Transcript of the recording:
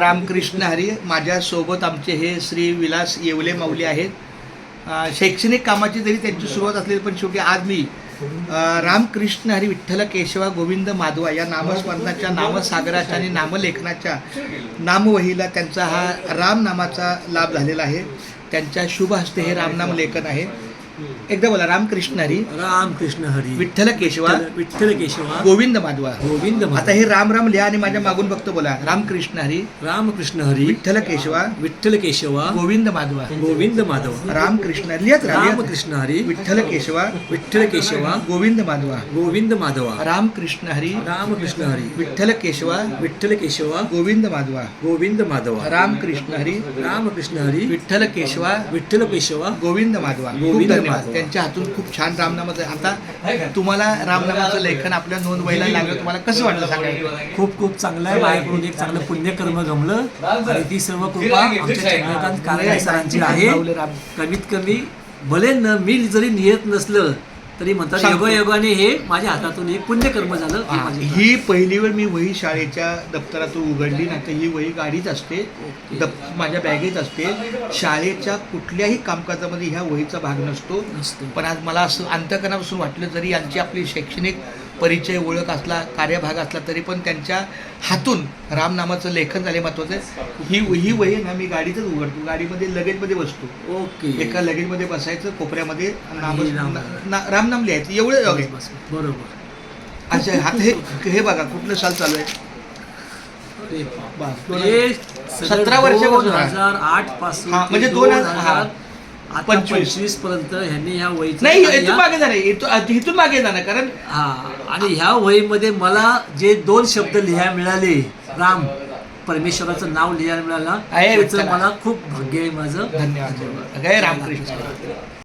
रामकृष्ण हरी माझ्यासोबत आमचे हे श्री विलास येवले माऊली आहेत. शैक्षणिक कामाची जरी त्यांची सुरुवात असलेली पण शेवटी आज मी रामकृष्ण हरी विठ्ठल केशवा गोविंद माधवा या नामस्मरणाच्या नामसागराच्या आणि नामलेखनाच्या नामवहीला त्यांचा हा रामनामाचा लाभ झालेला आहे. त्यांच्या शुभ हस्ते हे रामनाम लेखन आहे. एकदा बोला रामकृष्ण हरी रामकृष्ण हरी विठ्ठल केशवा विठ्ठल- केशवा गोविंद माधवा गोविंद माधव. आता हे राम राम लिहा आणि माझ्या मागून फक्त बोला रामकृष्ण हरी रामकृष्ण हरी विठ्ठल केशवा विठ्ठल केशवा गोविंद माधवा गोविंद माधव रामकृष्ण लिहत राहा, लिहत रामकृष्ण हरी. विठ्ठल केशवा विठ्ठल केशवा गोविंद माधवा गोविंद माधवा रामकृष्ण हरी रामकृष्ण हरी विठ्ठल केशवा विठ्ठल केशवा गोविंद माधवा गोविंद माधवा रामकृष्ण हरी रामकृष्ण हरी विठ्ठल केशवा विठ्ठल केशवा गोविंद माधवा खूप गोविंद धन्यवाद माधवा. त्यांच्या हातून खूप छान रामनामाचं आता तुम्हाला रामनामाचं लेखन आपल्या नोंद व्हायला लागलं तुम्हाला कसं वाटलं सांगायला? खूप खूप चांगलं आहे. माझ्याकडून एक चांगलं पुण्यकर्म गमलं आणि ती सर्व कृपा आमच्या चंद्रकांत सरांची आहे. कमीत कमी भले न मी जरी नियत नसलं तरी म्हणतात सांगतो. योगायोगाने हे माझ्या हातातून एक पुण्यकर्म झालं हे हा, माझे ही पहिली वेळ मी वही शाळेच्या दप्तरातून उघडली नाही तर ही वही गाडीत असते दप माझ्या बॅगेत असते शाळेच्या कुठल्याही कामकाजामध्ये ह्या वहीचा भाग नसतो नसतो. पण आज मला असं अंतकरणापासून वाटलं जरी यांची आपली शैक्षणिक परिचय ओळख असला कार्यभाग असला तरी पण त्यांच्या हातून रामनामाचं लेखन झाले महत्वाचं आहे. ही ही वही ना मी गाडीतच उघडतो. गाडीमध्ये लगेजमध्ये बसतो. ओके. एका लगेजमध्ये बसायचं कोपऱ्यामध्ये नाम. रामनाम लिहायचं. एवढं. बरोबर. अच्छा हात हे हे बघा कुठलं साल चालू आहे? सतरा वर्षापासून. हजार आठपासून म्हणजे दोन हजार आता पंचवीस. पंचवीसपर्यंत ह्यांनी ह्या वहीचं नाही इथून मागे जाणार इथून इथून मागे जाणार कारण हा आणि ह्या वहीमध्ये मला जे दोन शब्द लिहायला मिळाले राम परमेश्वराचं नाव लिहायला मिळालं आहे त्याचं विठ्ठला. मला खूप भाग्य आहे माझं धन्यवाद रामकृष्ण